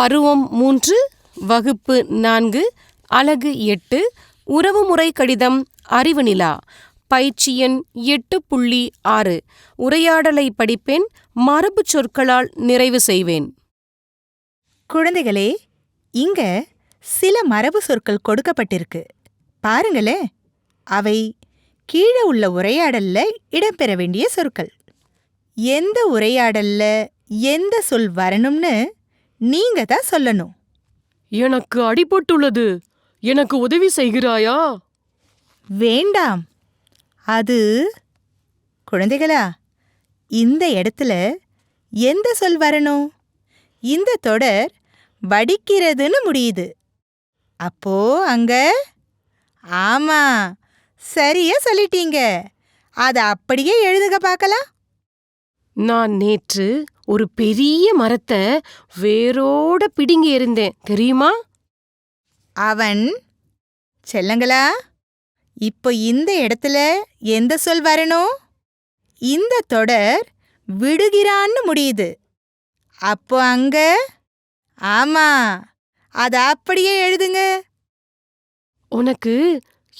பருவம் மூன்று வகுப்பு நான்கு அலகு எட்டு உறவுமுறை கடிதம் அறிவு நிலா பயிற்சி எண் எட்டு புள்ளி ஆறு. உரையாடலை படிப்பேன் மரபுச் சொற்களால் நிறைவு செய்வேன். குழந்தைகளே இங்க சில மரபு சொற்கள் கொடுக்கப்பட்டிருக்கு. பாருங்களே அவை கீழே உள்ள உரையாடல்ல இடம்பெற வேண்டிய சொற்கள். எந்த உரையாடல்ல எந்த சொல் வரணும்னு நீங்க தான் சொல்லணும். எனக்கு அடிபட்டுள்ளது. எனக்கு உதவி செய்கிறாயா? வேண்டாம். அது குழந்தைகளா இந்த இடத்துல எந்த சொல் வரணும்? இந்த தொடர் வடிக்கிறதுன்னு முடியுது. அப்போ அங்க ஆமா சரியா சொல்லிட்டீங்க. அத அப்படியே எழுதுக பார்க்கலாம். நான் நேற்று ஒரு பெரிய மரத்தை வேரோட பிடுங்கி எறிந்தேன். தெரியுமா? அவன் செல்லங்களா இப்போ இந்த இடத்துல எந்த சொல் வரணும் இந்த தொடர் விடுகிறான்னு முடியுது. அப்போ அங்க? ஆமா அத அப்படியே எழுதுங்க. உனக்கு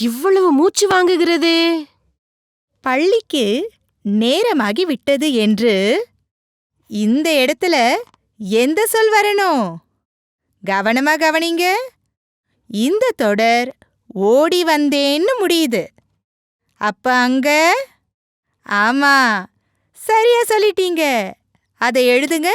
இவ்வளவு மூச்சு வாங்குகிறதே? பள்ளிக்கு நேரமாகி விட்டது என்று இந்த இடத்துல எந்த சொல் வரணும்? கவனமா கவனிங்க. இந்த தொடர் ஓடி வந்தேன்னு முடியுது. அப்ப அங்க? ஆமா. சரியா சொல்லிட்டீங்க. அதை எழுதுங்க.